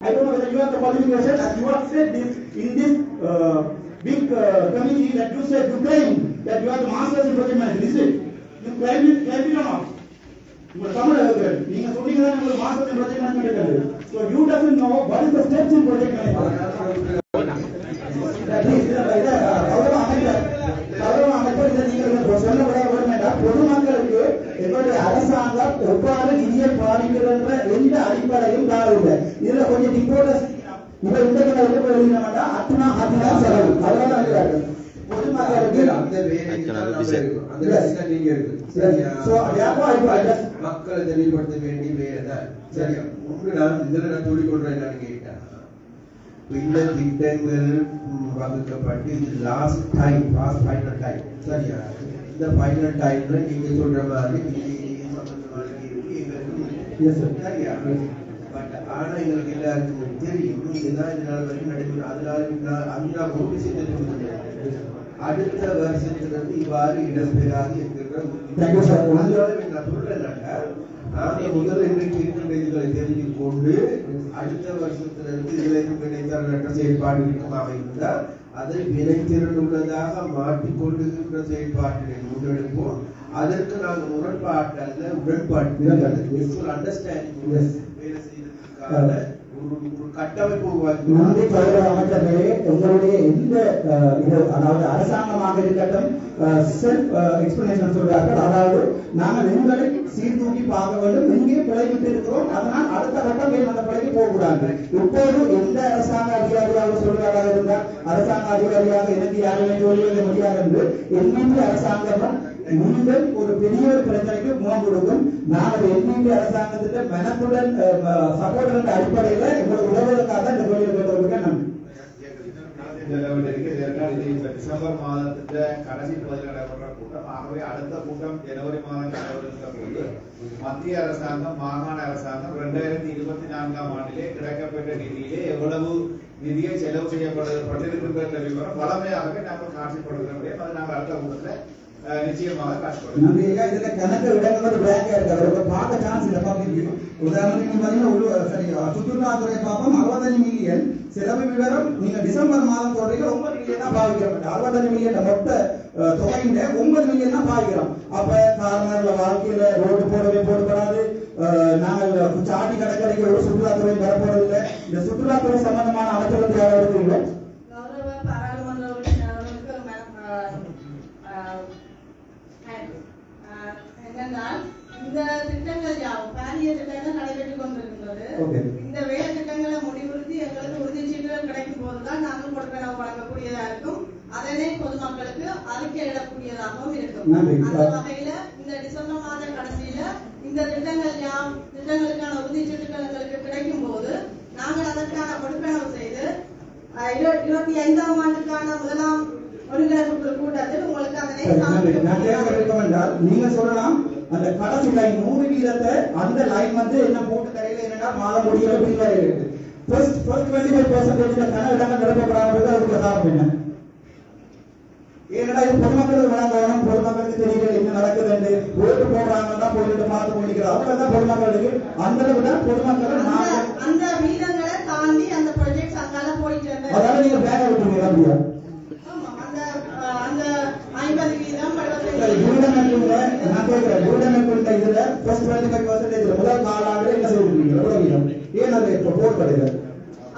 I don't know whether you have the qualification as you have said this in this uh, big uh, committee that you said you claim that you are the masters in project management. Is it? You claim it, claim it or not? உங்க தமிழ் இருக்கு. நீங்க சொன்னீங்க உங்களுக்கு master in management இருக்குது. So you doesn't know what is the steps in project management. பொதுமக்களுக்கு எங்களுடைய அரசாங்கம் எவ்வாறு நிதியை பாதிக்கிறது எந்த அடிப்படையும் தாழவில்லை இதுல கொஞ்சம் டிபோட்டஸ் இவர் இந்த கிட்ட எழுதினா அத்தனா அத்தனா செலவு. அதனால இருக்கிறார்கள் பொதுமக்களுக்கு அந்த நீங்க இருக்கு. மக்களை தெளிவுபடுத்த வேண்டிய சரியா? ஒன்று நான் இதுல நான் இப்ப இந்த திட்டங்கள் வகுக்கப்பட்டு இது last time last final time சரியா? இந்த ஃபைனல் டைம்ல நீங்க சொல்ற மாதிரி நீங்க எங்களுக்கு. சரியா? ஆனா எங்களுக்கு எல்லாருக்கும் தெரியும் இதுதான் இந்த நாள் வரைக்கும் நடைபெறும். அதனால ஒரு விஷயம் தெரிஞ்சுக்கிறேன் அடுத்த வருஷத்திலிருந்து இவ்வாறு இடம்பெறாது என்கிற. அதனால நான் சொல்றேன்னாக்கா நாங்க முதல்ல இன்றைக்கு இருக்கின்ற இதுகளை தெரிந்து கொண்டு அடுத்த வருஷத்திலிருந்து இதுல இருக்கும் இணையதள செயல்பாடு இருக்குமாக இருந்தால் அதை வினைத்திறனுள்ளதாக மாற்றிக்கொள்ளுகின்ற செயல்பாட்டினை முன்னெடுப்போம். அதற்கு நாங்கள் முரண்பாட்டு அல்ல உடன்பாட்டு அண்டர்ஸ்டாண்டிங் Yes. வேலை கட்டமைப்பு உருவாக்கி நன்றி அமைச்சர்களே உங்களுடைய எந்த இது அதாவது அரசாங்கமாக இருக்கட்டும் செல்ஃப் எக்ஸ்பிளனேஷன் சொல்றார்கள் அதாவது நாங்கள் எங்களை சீர்தூக்கி பார்க்க வேண்டும் எங்கே பிழைவிட்டு இருக்கிறோம் அதனால் அடுத்த கட்டம் ஏன் அந்த பிழைக்கு போகக்கூடாது இப்போது எந்த அரசாங்க அதிகாரியாக சொல்றாராக இருந்தால் அரசாங்க அதிகாரியாக எனக்கு யாருமே சொல்லுவது முடியாது என்று எண்ணிக்கை அரசாங்கம் நீங்கள் ஒரு பெரிய ஒரு பிரச்சனைக்கு முகம் கொடுக்கும். நாங்கள் எல்பிபி அரசாங்கத்திட்ட மனத்துடன் சப்போர்ட் அடிப்படையில் எங்களுக்கு உதவுவதற்காக இந்த கோயிலை கேட்டவர்களுக்கு நன்றி. டிசம்பர் மாதத்துல கடைசி பகுதியில் நடைபெற கூட்டம். ஆகவே அடுத்த கூட்டம் ஜனவரி மாதம் நடைபெறுகின்ற போது மத்திய அரசாங்கம் மாகாண அரசாங்கம் இரண்டாயிரத்தி இருபத்தி நான்காம் ஆண்டிலே கிடைக்கப்பட்ட நிதியிலே எவ்வளவு நிதியை செலவு செய்யப்பட்டிருக்கின்ற விவரம் வளமையாகவே நாங்கள் காட்சிப்படுத்த முடியும் அதை நாங்கள் அடுத்த கூட்டத்தில் நிச்சயமாக காட்சிப்படுத்தும் இதுல கணக்கு இடங்கள் வந்து பிளாங்கா இருக்கு அவருக்கு பார்க்க சான்ஸ் இல்லை பார்க்க உதாரணத்துக்கு நீங்க பாத்தீங்கன்னா உள்ள சரி சுற்றுலாத்துறை பார்ப்போம் அறுபத்தஞ்சு மில்லியன் செலவு விவரம் நீங்க டிசம்பர் மாதம் சொல்றீங்க ஒன்பது மில்லியன் தான் பாவிக்கிறோம் அறுபத்தஞ்சு மில்லியன் மொத்த அஹ், தொகையில ஒன்பது மில்லியன் தான் பாவிக்கிறோம் அப்ப காரணங்கள வாழ்க்கையில ரோடு போடவே போடப்படாது அஹ், நாங்கள் சாட்டி கடற்கரைக்கு ஒரு சுற்றுலாத்துறை வரப்போறதில்லை இந்த சுற்றுலாத்துறை சம்பந்தமான அமைச்சர் யாராவது இருக்கீங்களா அந்த வகையில இந்த டிசம்பர் மாத கடைசியில இந்த திட்டங்கள் யாம் திட்டங்களுக்கான உறுதிச்சீட்டுகள் எங்களுக்கு கிடைக்கும் போது நாங்கள் அதற்கான கொடுப்பனவு செய்து இருபத்தி ஐந்தாம் ஆண்டுக்கான முதலாம் ஒருங்கிணைப்பு கூட்டத்தில் உங்களுக்கு அதனை நீங்க சொல்லலாம் அந்த கடைசி லைன் நூறு வீதத்தை அந்த லைன் வந்து என்ன போட்டு தரையில என்னன்னா மாதம் முடியல பின் வரை இருக்கு first first twenty five percentage கன இடங்கள் நிரப்பப்படாமல் அதுக்கு காரணம் என்ன? ஏன்னா இது பொதுமக்களுக்கு வழங்கணும் பொதுமக்களுக்கு தெரியல என்ன நடக்குதுன்னு ஓட்டு போடுறாங்கன்னா போயிட்டு பார்த்து முடிக்கிறோம் அவ்வளவுதான் பொதுமக்களுக்கு அந்த தான் பொதுமக்களை அந்த வீதங்களை தாண்டி அந்த ப்ராஜெக்ட் அங்கால போயிட்டு. அதனால நீங்க பேங்க விட்டுருங்க அப்படியா ஆமா, அந்த அஹ், அந்த ஐம்பது வீதம் சரி, எழுபத்தஞ்சு யூடமெட்ரில நான் கேட்கிறேன் யூடமெட்ரில இதுல ஃபர்ஸ்ட் டுவெண்ட்டி ஃபைவ் பர்சன்டேஜ் முதல் காலாண்டு என்ன செய்திருக்கீங்க எவ்வளவு வீதம் ஏன் அது இப்போ போடப்படுது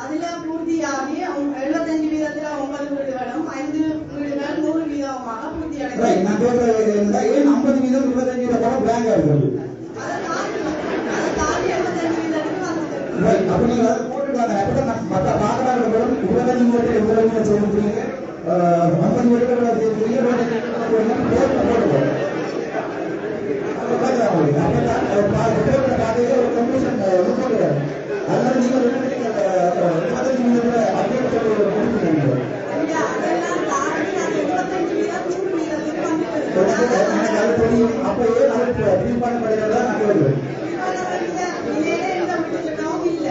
அதுல பூர்த்தியாகி அவங்க எழுபத்தஞ்சு வீதத்துல ஒன்பது வீடுகளும் ஐந்து வீடுகள் நூறு வீதமாக பூர்த்தி ரைட் அடைந்தது நான் கேட்கறது என்னன்னா ஏன் ஐம்பது வீதம் இருபத்தஞ்சு வீதம் கூட பிளாங்கா இருக்குது அதை தாண்டி அதை தாண்டி எழுபத்தஞ்சு வீதத்துக்கு வந்தது ரைட் அப்ப நீங்க அதை போட்டுட்டாங்க அப்பதான் நான் மற்ற பாக்குறாங்க இருபத்தஞ்சு வீதத்தில் எவ்வளவு வீதம் ஐம்பது வீதத்தில் செய்திருக்கீங்க அதனால நீங்க அப்டேட் நூறு வீதத்துக்கு எனக்கு வந்துட்டு அது தெரியும் அப்பயே நமக்கு ஃபீல் பண்ண முடியாதா நான் கேட்கிறேன் நிலையில எந்த திட்டமும் இல்ல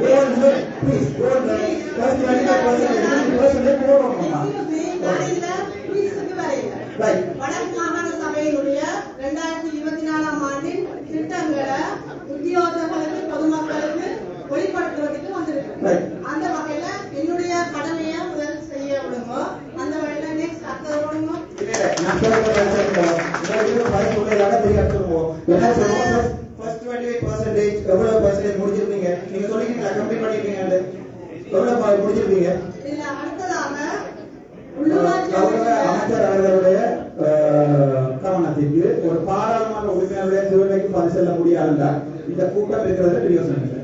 goal please goal first 25% percentage போடுறோம் Right. வடக்கு மாகாண சபையினுடைய இரண்டாயிரத்தி இருபத்தி நாலாம் ஆண்டின் திட்டங்களை உத்தியோகர்களுக்கு பொதுமக்களுக்கு வெளிப்படுத்துறதுக்கு வந்திருக்கு. அந்த வகையில என்னுடைய கடமையை முதல் செய்ய விடுங்க. அந்த வகையில நெக்ஸ்ட் அடுத்தது விடுங்க நான் சொல்றேன். உங்களுக்கு ஃபைல் உள்ளதாக தெரிய சொல்லுவோம் என்ன சொல்லுவோம் ஃபர்ஸ்ட் 25% எவ்வளவு பர்சன்டேஜ் முடிச்சிருக்கீங்க நீங்க? சொல்லிருக்கீங்களா கம்ப்ளீட் பண்ணிருக்கீங்க எவ்வளவு முடிச்சிருக்கீங்க கவனத்திற்கு ஒரு பாராளுமன்ற உறுப்பினருடைய சிறுமைக்கு பரிசெல்ல முடியாதுண்டா இந்த கூட்டம் இருக்கிறது பிரயோசனம் இல்லை.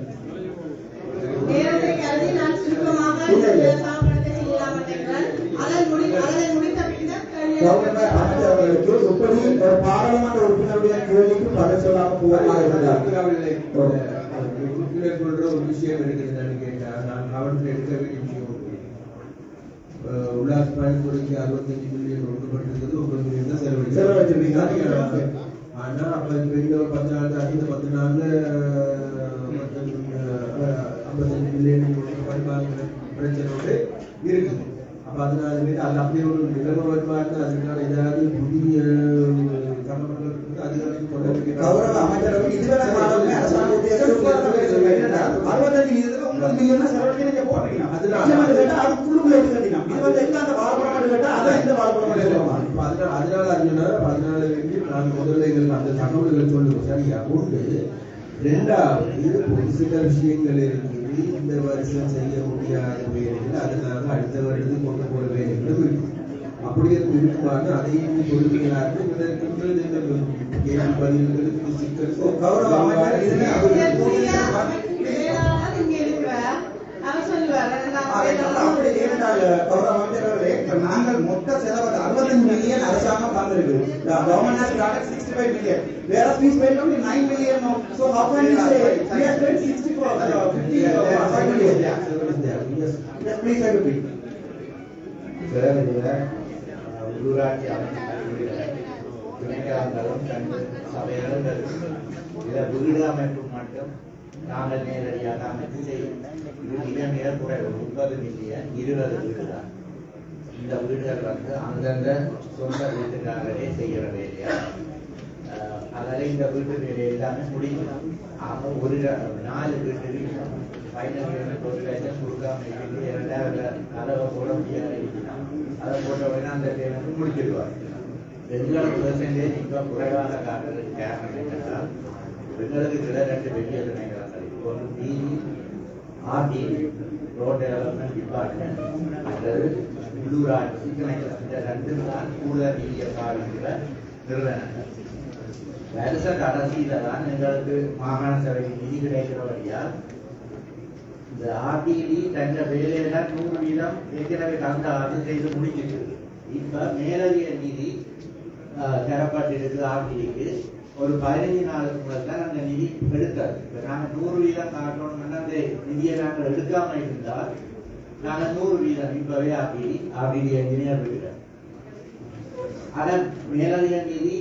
அவர்களுக்கு எப்படி ஒரு பாராளுமன்ற உறுப்பினருடைய கேள்விக்கு பதில் சொல்லாம போவாங்க அவர்களை உறுப்பினர் சொல்ற ஒரு விஷயம் இருக்குது நான் கவனத்தில் எடுக்க வேண்டிய உல்லாச பயணத்துறைக்கு அறுபத்தஞ்சு மில்லியன் ஒதுக்கப்பட்டிருக்கிறது ஒன்பது மில்லியன் தான் செலவழிச்சு செலவழிச்சிருக்கீங்க. ஆனா அப்ப இந்த ஒரு பத்து நாள் அடுத்த பத்து நாள்ல ஐம்பத்தஞ்சு மில்லியன் பரிமாற்ற பிரச்சனை இருக்குது. அப்ப அதனால அது அப்படி ஒரு நிலைமை வருமாறு அதுக்கான ஏதாவது புதிய சம்பந்தங்கள் இருக்குது. அது வரைக்கும் கொண்டு வந்து கௌரவ அமைச்சர் அவர்கள் இதுவரை காலமே அரசாங்க உத்தியோகஸ்தர் சுகாதார பேசுறது என்னன்னா, 65 வீதத்துல 9 மில்லியன் செலவழிக்க நீங்க போடுறீங்க. அதுல- நிச்சயமா கேட்டா அது குழுக்குள்ள எப்படி கட்டினா? இது வந்து எல்லாம் அந்த வாழைப்பழம் கேட்டா, அதான் இந்த வாழைப்பழம் சொல்லுவாங்க. இப்ப அதனால அதனால அர்ஜுனா பதினாலு வேண்டி நான் முதல்ல எங்களுக்கு அந்த தகவல்களை சொல்லுவோம் சரியா? ஒன்று ரெண்டாவது ஒரு சில விஷயங்கள் இருக்குது இந்த வருஷம் செய்ய முடியாத வேலைகள் அதனால அடுத்த வருடத்துக்கு கொண்டு போற வேலைகளும் இருக்கு அப்படி அது இருக்குமாறு அதையும் பொறுமையாக கேள்வி பதில்களுக்கு சிக்கல் கௌரவ அமைச்சர் இதுல அதனால அப்படி இருந்தால் கௌரவ அமைச்சர் அவர்களே, இப்ப நாங்கள் மொத்த செலவு 65 மில்லியன் அரசாங்கம் தந்திருக்கு. The government has started 65 million. Whereas we spent only 9 million now. So how can you say we have spent 60 crore, uh, 50 crore, 5 million? Yes, please, I repeat. Sir இதுல அஹ், உள்ளூராட்சி அமைப்புகளுடைய துணைக்காரங்களும் தனது சபைகளும் இருக்கு. இதுல வீடு அமைப்பு மட்டும் நாங்கள் நேரடியாக அமைத்து செய்யும். மிக மிக குறைவு முப்பது மில்லியன் இருபது வீடு தான் இந்த வீடுகள் வந்து அந்தந்த சொந்த வீட்டுக்காரரே செய்கிற வேலையா அஹ், இந்த வீட்டு வேலை எல்லாமே முடியும். ஆக ஒரு நாலு வீட்டுக்கு ஃபைனல் ஒரு லட்சம் கொடுக்காம இருக்குது இரண்டாயிரம் அளவை போட முடியாது. அதை போட்ட உடனே அந்த பேமெண்ட் முடிச்சிடுவார் எங்களுக்கு பெர்சன்டேஜ் இப்போ குறைவான காட்டுறதுக்கு காரணம் என்னன்னா எங்களுக்கு கிட்ட ரெண்டு பெரிய துணைகள் ஒன்று டிவி ஆர்டி ரோட் டெவலப்மெண்ட் டிபார்ட்மெண்ட் அல்லது உள்ளூராட்சி இந்த தான் கூடுதல் நிதியை பாதிக்கிற நிறுவனங்கள் வருஷ கடைசியில தான் எங்களுக்கு மாகாண சபைக்கு நிதி கிடைக்கிற வழியா இந்த ஆர்டிடி தந்த வேலையில நூறு வீதம் ஏற்கனவே தந்த ஆண்டு செய்து முடிஞ்சிருக்கு இப்ப மேலதிக நிதி தரப்பட்டிருக்கு ஆர்டிடிக்கு ஒரு பதினஞ்சு நாளுக்கு முதல் தான் அந்த நிதி எடுத்தாரு. இப்ப நாங்க நூறு வீதம் காட்டணும்னா அந்த நிதியை நாங்கள் எடுக்காம இருந்தால் நாங்க நூறு வீதம் இப்பவே ஆர்டிடி ஆர்டிடி என்ஜினியர் இருக்கிறோம் ஆனா மேலதிக நிதி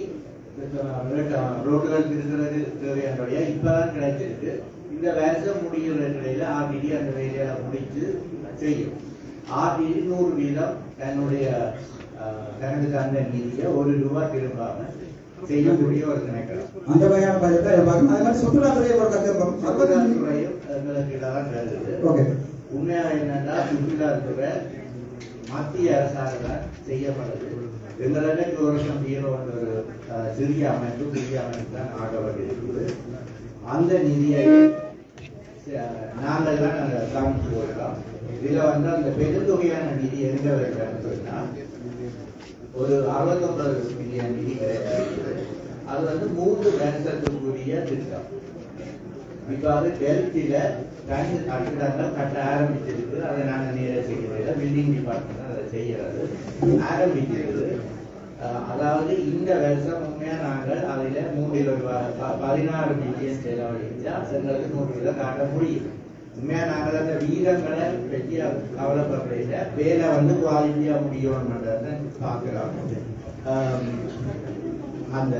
ரோடுகள் இருக்கிறது தேவையானபடியா இப்பதான் கிடைச்சிருக்கு. இந்த வருஷம் முடிகிற நிலையில ஆர்டிடி அந்த வேலையை முடிச்சு செய்யும். ஆர்டிடி நூறு வீதம் தன்னுடைய தனது தந்த நிதியை ஒரு ரூபாய் திரும்பாம செய்யக்கூடிய ஒரு திணைக்களம் அந்த வகையான பட்ஜெட்டை பார்க்கணும். அதே மாதிரி சுற்றுலாத்துறையை ஒரு கஷ்டம் சுற்றுலாத்துறையும் எங்களுக்கு தான் ஓகே. உண்மையா என்னன்னா சுற்றுலாத்துறை மத்திய அரசாங்கம் செய்யப்படுது. எங்களுக்கு ஒரு வருஷம் ஹீரோ என்ற ஒரு சிறிய அமைப்பு பெரிய அமைப்பு தான் ஆகப்பட்டிருக்குது அந்த நிதியை அஹ், நாங்கள் தான் அந்த காமிச்சு இதுல வந்து அந்த பெருந்தொகையான நிதி எங்க வைக்கிறேன்னு சொன்னா ஒரு அறுபத்தொன்பது மில்லியன் நிதி கிடையாது அது வந்து மூன்று வருஷத்துக்குரிய திட்டம். இப்போ அது டெல்டில தனி கட்டிடங்கள் கட்ட ஆரம்பிச்சிருக்கு. அதை நாங்க நேர செய்யறதில்ல. பில்டிங் டிபார்ட்மெண்ட் அதை செய்யறது. ஆரம்பிக்கிறது. அதாவது இந்த வருஷம் உண்மையா நாங்கள் அதில் மூன்றில் ஒரு பதினாறு மில்லியன் செலவழிச்சா எங்களுக்கு நூறு வீதம் காட்ட முடியும். உண்மையா நாங்கள் அந்த வீரங்களை பற்றி கவலைப்படுறீங்க வேலை வந்து குவாலிட்டியா முடியும்ன்றத பார்க்கலாம் அந்த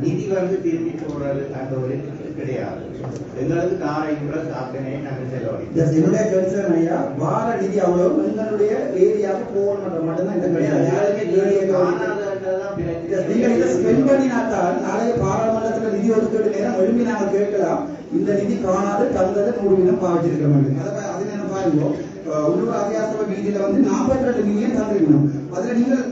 நிதி வந்து திரும்பி போடுறது அந்த ஒரு கிடையாது. எங்களுக்கு நாளைக்கு சாத்தனையை நாங்கள் செலவழிக்கிறோம் Just என்னுடைய கன்சர்ன் ஐயா வார நிதி அவ்வளவு எங்களுடைய ஏரியாவுக்கு போகணும் மட்டும்தான் இந்த கிடையாது யாருமே ஏரியாவுக்கு காணாததுன்றதுதான் பிரச்சனை. நீங்க இதை ஸ்பெண்ட் பண்ணினாத்தான் நாளைய பாராளுமன்றத்துல நிதி ஒதுக்கீடு நேரம் நாங்க கேட்கலாம். இந்த நிதி காணாது தந்தது நூறு வீதம் பாவிச்சிருக்க மாட்டேங்க அதை பாருங்க உள்ளூர் அதிகாரசபை வீதியில வந்து நாற்பத்தி ரெண்டு மில்லியன் தந்திருக்கணும். அதுல நீங்கள்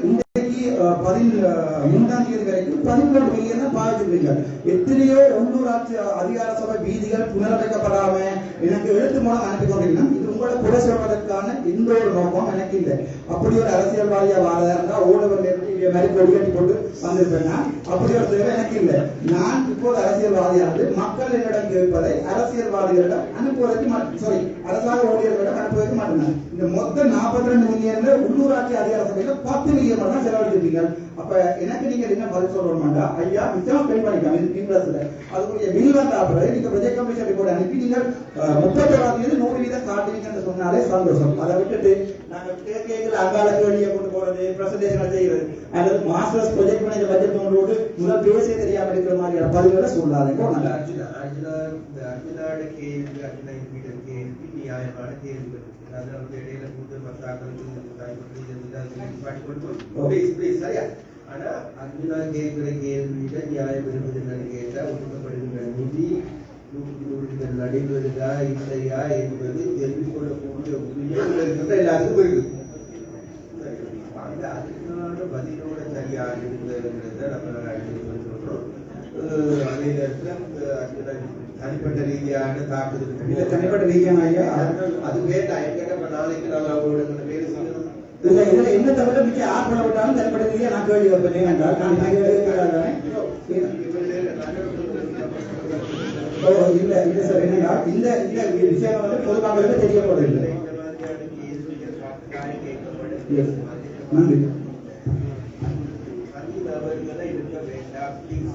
மில்லியன் எத்தனையோ உள்ளூர் எத்தனையோ அதிகார சபை வீதிகள் புனரமைக்கப்படாம எனக்கு எழுத்து மூலம் அனுப்பி கொண்டீங்கன்னா இது உங்களை குறை சொல்வதற்கான எந்த ஒரு நோக்கம் எனக்கு இல்லை. அப்படி ஒரு அரசியல்வாதியா வாழ இருந்தா ஊழல் இங்கே மாதிரி கொடி போட்டு வந்திருப்பேன்னா அப்படி ஒரு தேவை எனக்கு இல்லை. நான் இப்போது அரசியல்வாதியானது மக்கள் என்னிடம் கேட்பதை அரசியல்வாதிகளிடம் அனுப்புவதற்கு சாரி அரசாங்க ஊழியர்களிடம் அனுப்புவதற்கு மாட்டேன் இந்த மொத்த நாற்பத்தி ரெண்டு மில்லியன்ல உள்ளூராட்சி அதிகார சபையில பத்து மில்லியன் மட்டும் தான் செலவழிச்சிருக்கீங்க. அப்ப எனக்கு நீங்க என்ன பதில் மாட்டா ஐயா நிச்சயமா ஸ்பெண்ட் பண்ணிக்கலாம். இது இன்ட்ரெஸ்ட்ல அதுக்குரிய பில் வந்த அப்புறம் நீங்க ப்ரொஜெக்ட் கமிஷன் ரிப்போர்ட் அனுப்பி நீங்க முப்பத்தோராம் தேதி நூறு வீதம் காட்டுவீங்கன்னு சொன்னாலே சந்தோஷம். அதை விட்டுட்டு நாங்க கேட்கல அங்காள கேள்வியை கொண்டு போறது பிரசன்டேஷன் செய்யறது. அல்லது மாஸ்டர்ஸ் ப்ரொஜெக்ட் மேனேஜர் கொண்டு முதல் பேசே தெரியாம இருக்கிற மாதிரியான பதிவுகளை சொல்லாதீங்க. நல்லா இந்த அர்ஜுனாவோட கேள்வி அர்ஜுனா என்கிட்ட கேள்வி நியாயமான கேள்விகள் அது நமக்கு இடையில கூட்டு மத்தாக்கள் சரியா? ஆனா அர்ஜுனா கேட்கிற கேள்வியில நியாயம் இருப்பது என்னன்னு கேட்டா ஒதுக்கப்படுகின்ற நிதி நூற்றி நூறு நடைபெறுதா இல்லையா என்பது தெரிந்து கொள்ளக்கூடிய இருக்குது அந்த அதுக்கான பதிலோட சரியாக இருந்ததுங்கிறத நம்ம அடுத்து சொல்றோம். அதே நேரத்தில் தனிப்பட்ட ரீதியான இல்ல தாக்குதல் தனிப்பட்ட ரீதியான ஐயா அது வேண்டாம் என்கிட்ட இப்ப நாளைக்கு நாங்கள் அவங்களோட செய்யணும் இல்ல இதுல என்ன தவிர மிச்ச யார் பண்ண விட்டாலும் தனிப்பட்ட ரீதியா நான் கேள்வி வைப்பேன் என்றால் நான் இல்ல இல்ல சார் என்னன்னா இந்த இந்த விஷயம் வந்து பொதுமக்களுக்கு தெரியப்படுதில்லை Yes. நன்றி தனிநபர்களை இருக்க வேண்டாம் ப்ளீஸ்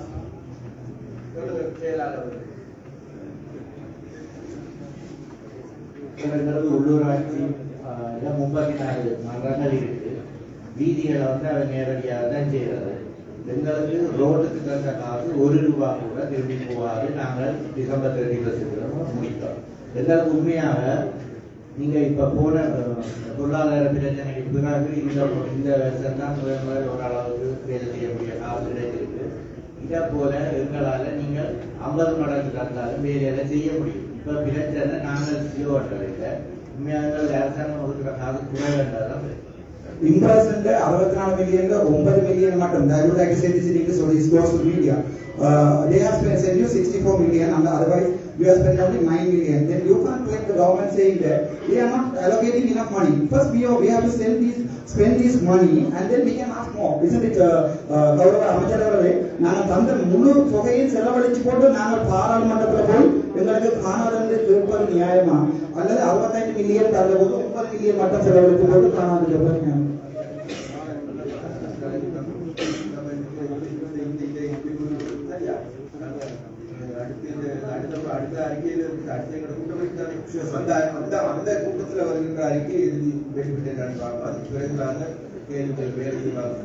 செயலாளர் உள்ளூராட்சி ஆஹ், முப்பத்தி மன்றங்கள் இருக்கு. வீதிகளை வந்து அதை நேரடியாக தான் செய்யறது. எங்களுக்கு ரோடுக்கு தந்த காசு ஒரு ரூபா கூட திரும்பி போகாது. நாங்கள் டிசம்பர் தேர்ட்டி ஃபர்ஸ்ட் முடித்தோம் எங்களுக்கு உண்மையாக நீங்க இப்ப போன பொருளாதார பிரச்சனைக்கு பிறகு இந்த இந்த வருஷம் தான் முதல் முதல் ஓரளவுக்கு வேலை செய்யக்கூடிய காசு கிடைச்சிருக்கு. இதை போல எங்களால நீங்கள் ஐம்பது மடங்கு தந்தாலும் வேலையில செய்ய முடியும். இப்ப பிரச்சனை நாங்கள் சிஓட்டவில்லை உண்மையாக அரசாங்கம் ஒதுக்குற காசு குறைவேண்டதான் இம்ப்ரெஸ்மெண்ட் அறுபத்தி நாலு மில்லியன்ல ஒன்பது மில்லியன் மட்டும் I would like to say this in English so this goes to media. Uh, they have spent sent you 64 million and otherwise you have spent only 9 million. Then you can't claim the government saying that they are not allocating enough money. First we have, we have to send these spend this money and then we can ask more. Isn't it? Uh, uh, கௌரவ அமைச்சர் அவர்களே நாங்கள் தந்த முழு தொகையை செலவழிச்சு போட்டு நாங்கள் பாராளுமன்றத்தில் போய் எங்களுக்கு காணாது கேட்பது நியாயமா? அல்லது அறுபத்தைந்து மில்லியன் தந்த போது முப்பது மில்லியன் மட்டும் செலவழித்து போது காணாது கேட்பது நியாயமா. அடுத்த அறிக்கையில் அடுத்த எங்களோட அந்த கூட்டத்தில் வருகின்ற அறிக்கை எழுதி பார்ப்போம் அதுக்கு பிறகு நாங்கள் கேள்விகள் வேலை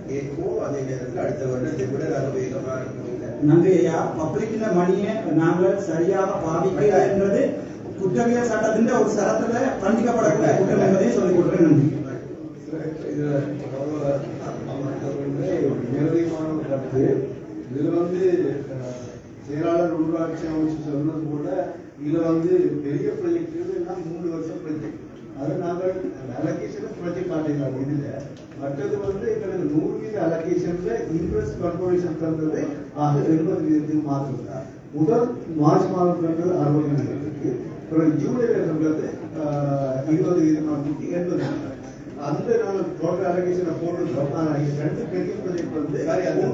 கேட்போம் அதே நேரத்தில் அடுத்த வருடத்தை விட நாங்கள் வேகமாக இருக்க நன்றி மணியை நாங்கள் சரியாக பாதிக்கல என்பது குற்றவியல் சட்டத்தின் ஒரு சரத்துல கண்டிக்கப்படக்கூடிய குற்றம் என்பதை சொல்லிக் கொடுக்கிறேன். நன்றி. நேரடியான கருத்து இதுல வந்து செயலாளர் உள்ளாட்சி அமைச்சு சொன்னது போல இதுல வந்து பெரிய ப்ராஜெக்ட் எல்லாம் மூணு வருஷம் ப்ராஜெக்ட் அது நாங்கள் அலோகேஷன் ப்ராஜெக்ட் மாட்டேங்கிறாங்க இதுல மற்றது வந்து எங்களுக்கு நூறு வீத அலோகேஷன்ல இன்ட்ரெஸ்ட் கார்பரேஷன் தந்தது ஆக எண்பது வீதத்துக்கு மாற்றுறதா முதல் மார்ச் மாதம் தந்தது அறுபது வீதத்துக்கு பிறகு ஜூலைல தந்தது அஹ், இருபது வீதம் கூட்டி எண்பது வீதம் அந்த நாங்கள் டோட்டல் அலோகேஷனை இது ரெண்டு பெரிய ப்ராஜெக்ட் வந்து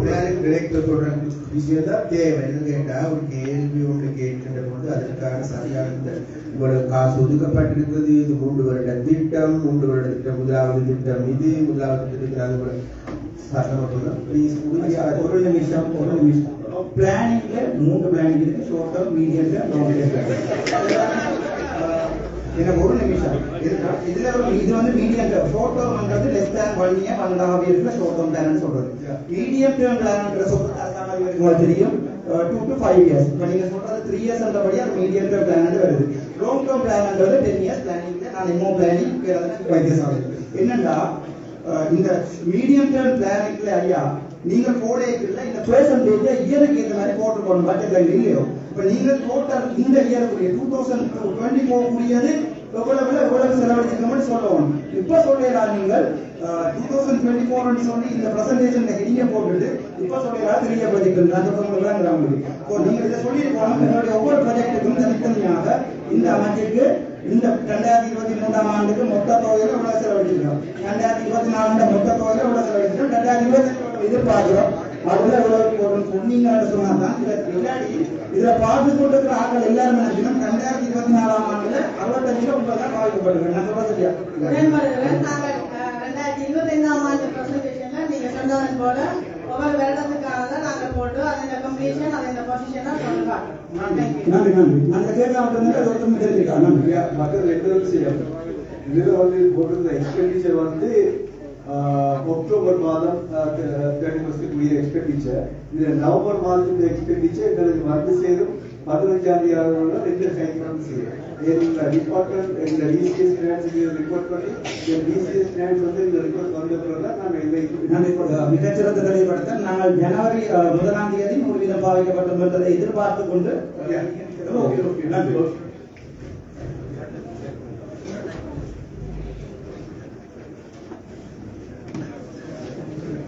பிளானிங் டைரக்டர் சொல்ற விஷயம் தான் தேவை. என்ன கேட்டா ஒரு கேள்வி ஒன்று கேட்கின்ற போது அதற்கான சரியான இந்த இவ்வளவு காசு ஒதுக்கப்பட்டிருக்கிறது இது மூன்று வருட திட்டம் மூன்று வருட திட்டம் முதலாவது திட்டம் இது முதலாவது ஐயா, ஒரு நிமிஷம் ஒரு நிமிஷம். பிளானிங்ல மூன்று பிளானிங் இருக்கு. Short term medium term long term எனக்கு ஒரு நிமிஷம். இதுல இது வந்து medium short less than one year and half இயர்ஸ்ல ஷார்ட் டேர்ம் பிளான் சொல்றது. மீடியம் டேர்ம் பிளான்ன்ற சொல்றது அரசாங்கம் உங்களுக்கு தெரியும். டூ டு ஃபைவ் இயர்ஸ் இப்போ நீங்க சொல்றது த்ரீ இயர்ஸ் படி அது மீடியம் டேர்ம் பிளான் வருது. லாங் டேர்ம் பிளான்ன்றது டென் இயர்ஸ் பிளானிங் நான் எமோ பிளானிங் வைத்தியசாலை என்னன்னா இந்த மீடியம் டேர்ம் பிளானிங்ல ஐயா நீங்க போடையில இந்த பெர்சன்டேஜ் இயருக்கு ஏற்ற மாதிரி போட்டுக்கணும் பட்ஜெட்ல இல்லையோ. இப்ப நீங்க டோட்டல் இந்த இயருக்குரிய டூ தௌசண்ட் டுவெண்ட்டி ஃபோர் கூடியது எவ்வளவு எவ்வளவு செலவழிச்சிருக்கோம்னு சொல்லணும் இப்ப சொல்லலாம் நீங்கள் டூ தௌசண்ட் டுவெண்ட்டி ஃபோர் சொல்லி இந்த பிரசன்டேஷன் ஹெடிங்க போட்டுட்டு இப்ப சொல்லலாம் தெரிய ப்ராஜெக்ட் நான் சொல்றேன் உங்களுக்கு இப்போ நீங்க இதை சொல்லியிருக்கோம் என்னுடைய ஒவ்வொரு ப்ராஜெக்ட்டுக்கும் தனித்தனியாக இந்த அமைச்சுக்கு இந்த ரெண்டாயிரத்தி இருபத்தி மூன்றாம் ஆண்டுக்கு மொத்த தொகையில இவ்வளவு செலவழிச்சிருக்கோம்? ரெண்டாயிரத்தி இருபத்தி நாலு மொத்த தொகையில இவ்வளவு செலவழிச்சிருக்கோம்? ரெண்டாயிரத்தி இருபத்தி எதிர்பார்க்கிறோம். அதுல இவ்வளவு போடணும் சொன்னீங்கன்னு சொன்னா தான் இதை இல்லாட்டி இதுல பார்த்து கொண்டிருக்கிற ஆட்கள் எல்லாரும் நினைக்கணும் ரெண்டாயிரத்தி இருபத்தி நாலாம் ஆண்டுல அறுபத்தஞ்சு ரூபாய் தான் நான் சொல்றது இல்லையா அஹ், ரெண்டாயிரத்தி இருபத்தைந்தாம் ஆண்டு பிரசன்டேஷன்ல நீங்க சொன்னதன் போல ஒவ்வொரு வருடத்துக்கானதை நாங்கள் போட்டு அதன் கம்ப்ளீஷன் அதன் பொசிஷனை சொல்லி காட்டுறோம். நன்றி நன்றி அந்த கேட்க அது ஒருத்தர் தெரிஞ்சுக்கா நன்றி. ஐயா, மக்கள் ரெண்டு விஷயம் இதுல வந்து போட்டிருந்த எக்ஸ்பெண்டிச்சர் வந்து அக்டோபர் மாதம் தேர்ட்டி ஃபர்ஸ்டுக்குரிய எக்ஸ்பெண்டிச்சர் இதுல நவம்பர் மாதத்துக்கு எக்ஸ்பெண்டிச்சர் எங்களுக்கு வந்து சேரும். பதினஞ்சாம் தேதி ரெண்டு வந்து சேரும். எங்க டிபார்ட்மெண்ட் எங்க டிசிஎஸ் கிராண்ட்ஸ் ரிப்போர்ட் பண்ணி இந்த டிசிஎஸ் கிராண்ட்ஸ் வந்து இந்த ரிப்போர்ட் வந்த பிறகு தான் நாங்கள் மிகச்சிறந்த தெளிவுபடுத்த நாங்கள் ஜனவரி முதலாம் தேதி நூறு வீதம் பாதிக்கப்பட்டோம் என்பதை எதிர்பார்த்து கொண்டு நன்றி